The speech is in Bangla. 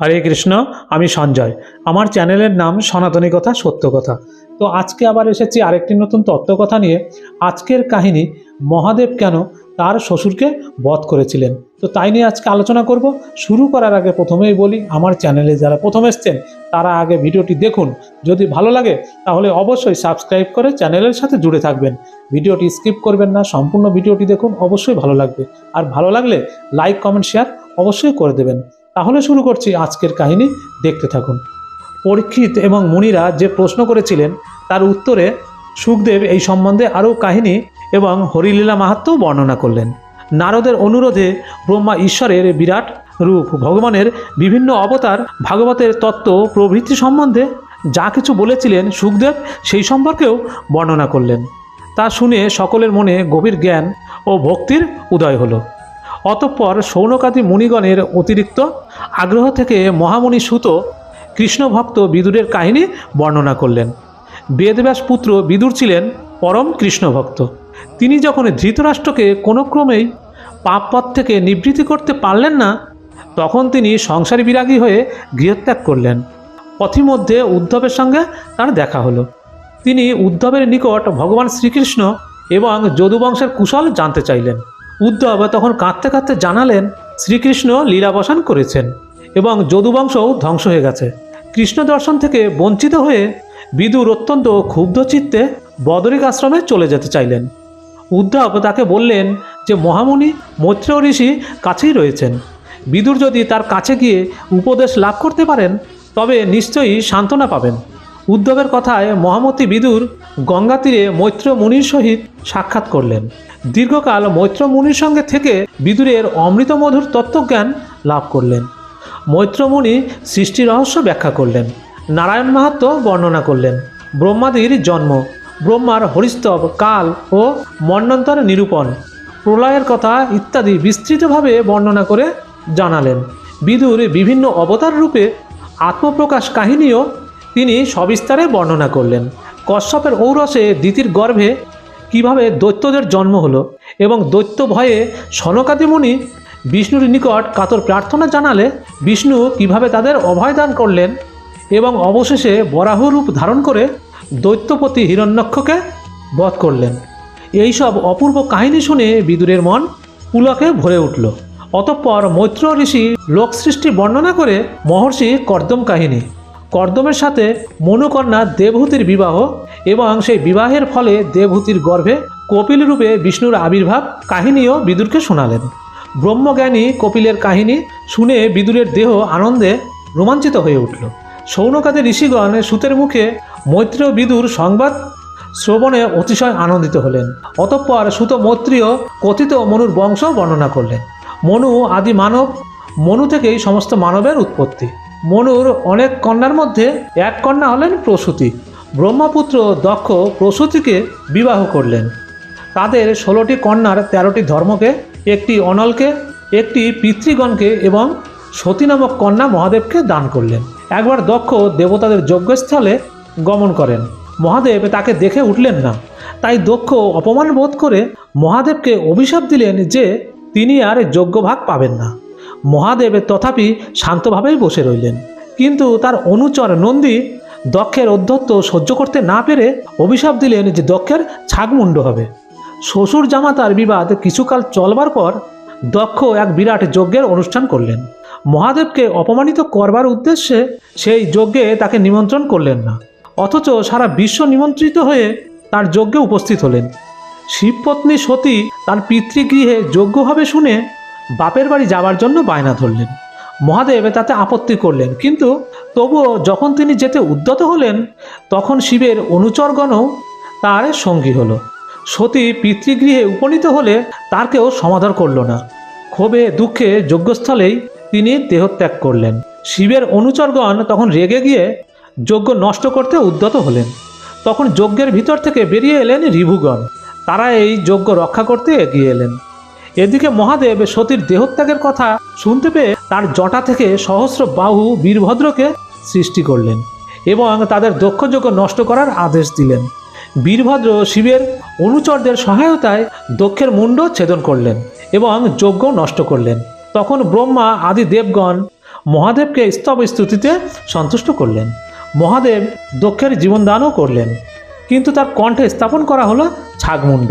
হরে কৃষ্ণ, আমি সঞ্জয়। আমার চ্যানেলের নাম সনাতনী কথা, সত্য কথা। তো আজকে আবার এসেছি আরেকটি নতুন তত্ত্বকথা নিয়ে। আজকের কাহিনী, মহাদেব কেন তার শ্বশুরকে বধ করেছিলেন? তো তাই নিয়ে আজকে আলোচনা করব। শুরু করার আগে প্রথমেই বলি, আমার চ্যানেলে যারা প্রথম এসছেন, তারা আগে ভিডিওটি দেখুন। যদি ভালো লাগে, তাহলে অবশ্যই সাবস্ক্রাইব করে চ্যানেলের সাথে জুড়ে থাকবেন। ভিডিওটি স্কিপ করবেন না, সম্পূর্ণ ভিডিওটি দেখুন, অবশ্যই ভালো লাগবে। আর ভালো লাগলে লাইক, কমেন্ট, শেয়ার অবশ্যই করে দেবেন। তাহলে শুরু করছি আজকের কাহিনী। দেখতে থাকুন। পরীক্ষিত এবং মুনিরা যে প্রশ্ন করেছিলেন, তার উত্তরে সুখদেব এই সম্বন্ধে আরও কাহিনী এবং হরিলীলা মাহাত্ম্য বর্ণনা করলেন। নারদের অনুরোধে ব্রহ্মা ঈশ্বরের বিরাট রূপ, ভগবানের বিভিন্ন অবতার, ভাগবতের তত্ত্ব, প্রভৃতি সম্বন্ধে যা কিছু বলেছিলেন সুখদেব, সেই সম্পর্কেও বর্ণনা করলেন। তা শুনে সকলের মনে গভীর জ্ঞান ও ভক্তির উদয় হলো। অতঃপর সৌনকাদি মুনিগণের অতিরিক্ত আগ্রহ থেকে মহামুনি সুত কৃষ্ণভক্ত বিদুরের কাহিনী বর্ণনা করলেন। বেদব্যাস পুত্র বিদুর ছিলেন পরম কৃষ্ণভক্ত। তিনি যখন ধৃতরাষ্ট্রকে কোনো ক্রমেই পাপপথ থেকে নিবৃত্তি করতে পারলেন না, তখন তিনি সংসারী বিরাগী হয়ে গৃহত্যাগ করলেন। পথিমধ্যে উদ্ধবের সঙ্গে তার দেখা হলো। তিনি উদ্ধবের নিকট ভগবান শ্রীকৃষ্ণ এবং যদুবংশের কুশল জানতে চাইলেন। উদ্ধব তখন কাঁদতে কাঁদতে জানালেন, শ্রীকৃষ্ণ লীলাবসান করেছেন এবং যদুবংশও ধ্বংস হয়ে গেছে। কৃষ্ণ দর্শন থেকে বঞ্চিত হয়ে বিদুর অত্যন্ত ক্ষুব্ধ চিত্তে বদরিক আশ্রমে চলে যেতে চাইলেন। উদ্ধব তাকে বললেন যে, মহামুনি মৈত্র ঋষি কাছেই রয়েছেন। বিদুর যদি তার কাছে গিয়ে উপদেশ লাভ করতে পারেন, তবে নিশ্চয়ই সান্ত্বনা পাবেন। উদ্ধবের কথায় মহামতি বিদুর গঙ্গা তীরে মৈত্র মুনির সহিত সাক্ষাৎ করলেন। দীর্ঘকাল মৈত্র মুনির সঙ্গে থেকে বিদুরের অমৃতমধুর তত্ত্বজ্ঞান লাভ করলেন। মৈত্রমুনি সৃষ্টি রহস্য ব্যাখ্যা করলেন, নারায়ণ মাহাত্ম বর্ণনা করলেন, ব্রহ্মাদির জন্ম, ব্রহ্মার হরিস্তব, কাল ও মন্বন্তর নিরূপণ, প্রলয়ের কথা ইত্যাদি বিস্তৃতভাবে বর্ণনা করে জানালেন। বিদুর বিভিন্ন অবতার রূপে আত্মপ্রকাশ কাহিনীও তিনি সবিস্তারে বর্ণনা করলেন। কশ্যপের ঔরসে দিতির গর্ভে কীভাবে দৈত্যদের জন্ম হলো এবং দৈত্য ভয়ে সনকাদিমুনি বিষ্ণুর নিকট কাতর প্রার্থনা জানালে বিষ্ণু কীভাবে তাদের অভয় দান করলেন এবং অবশেষে বরাহ রূপ ধারণ করে দৈত্যপতি হিরণ্যক্ষকে বধ করলেন। এইসব অপূর্ব কাহিনী শুনে বিদুরের মন পুলকে ভরে উঠল। অতঃপর মৈত্র ঋষি লোক সৃষ্টি বর্ণনা করে মহর্ষি কর্দম কাহিনী। কর্দমের সাথে মনুকন্যা দেবহূতির বিবাহ এবং সেই বিবাহের ফলে দেবহূতির গর্ভে কপিল রূপে বিষ্ণুর আবির্ভাব কাহিনীও বিদুরকে শোনালেন। ব্রহ্মজ্ঞানী কপিলের কাহিনী শুনে বিদুরের দেহ আনন্দে রোমাঞ্চিত হয়ে উঠল। সৌনকাদের ঋষিগণ সুতের মুখে মৈত্র বিদুর সংবাদ শ্রবণে অতিশয় আনন্দিত হলেন। অতঃপর সুত মৈত্রীয় কথিত মনুর বংশ বর্ণনা করলেন। মনু আদি মানব মনু থেকেই সমস্ত মানবের উৎপত্তি। মনুর অনেক কন্যার মধ্যে এক কন্যা হলেন প্রসূতি। ব্রহ্মপুত্র দক্ষ প্রসূতিকে বিবাহ করলেন। তাদের ষোলোটি কন্যার তেরোটি ধর্মকে, একটি অনলকে, একটি পিতৃগণকে এবং সতী নামক কন্যা মহাদেবকে দান করলেন। একবার দক্ষ দেবতাদের যজ্ঞস্থলে গমন করেন। মহাদেব তাকে দেখে উঠলেন না। তাই দক্ষ অপমান বোধ করে মহাদেবকে অভিশাপ দিলেন যে তিনি আর যজ্ঞভাগ পাবেন না। মহাদেব তথাপি শান্তভাবেই বসে রইলেন। কিন্তু তার অনুচর নন্দী দক্ষের অধ্যত্ত সহ্য করতে না পেরে অভিশাপ দিলেন যে দক্ষের ছাগমুণ্ড হবে। শ্বশুর জামাতার বিবাদ কিছুকাল চলবার পর দক্ষ এক বিরাট যজ্ঞের অনুষ্ঠান করলেন। মহাদেবকে অপমানিত করবার উদ্দেশ্যে সেই যজ্ঞে তাকে নিমন্ত্রণ করলেন না। অথচ সারা বিশ্ব নিমন্ত্রিত হয়ে তার যজ্ঞে উপস্থিত হলেন। শিবপত্নী সতী তার পিতৃগৃহে যজ্ঞ হবে শুনে বাপের বাড়ি যাওয়ার জন্য বায়না ধরলেন। মহাদেব তাতে আপত্তি করলেন, কিন্তু তবুও যখন তিনি যেতে উদ্যত হলেন, তখন শিবের অনুচরগণও তার সঙ্গী হলো। সতী পিতৃগৃহে উপনীত হলে তার কেউ সমাধান করল না। ক্ষোভে, দুঃখে যজ্ঞস্থলেই তিনি দেহত্যাগ করলেন। শিবের অনুচরগণ তখন রেগে গিয়ে যজ্ঞ নষ্ট করতে উদ্যত হলেন। তখন যজ্ঞের ভিতর থেকে বেরিয়ে এলেন রিভুগণ। তারা এই যজ্ঞ রক্ষা করতে এগিয়ে এলেন। এদিকে মহাদেব সতীর দেহত্যাগের কথা শুনতে পেয়ে তার জটা থেকে সহস্র বাহু বীরভদ্রকে সৃষ্টি করলেন এবং তাদের দক্ষযজ্ঞ নষ্ট করার আদেশ দিলেন। বীরভদ্র শিবের অনুচরদের সহায়তায় দক্ষের মুণ্ড ছেদন করলেন এবং যজ্ঞ নষ্ট করলেন। তখন ব্রহ্মা আদি দেবগণ মহাদেবকে স্তব স্তুতিতে সন্তুষ্ট করলেন। মহাদেব দক্ষের জীবনদানও করলেন। কিন্তু তার কণ্ঠে স্থাপন করা হলো ছাগমুণ্ড।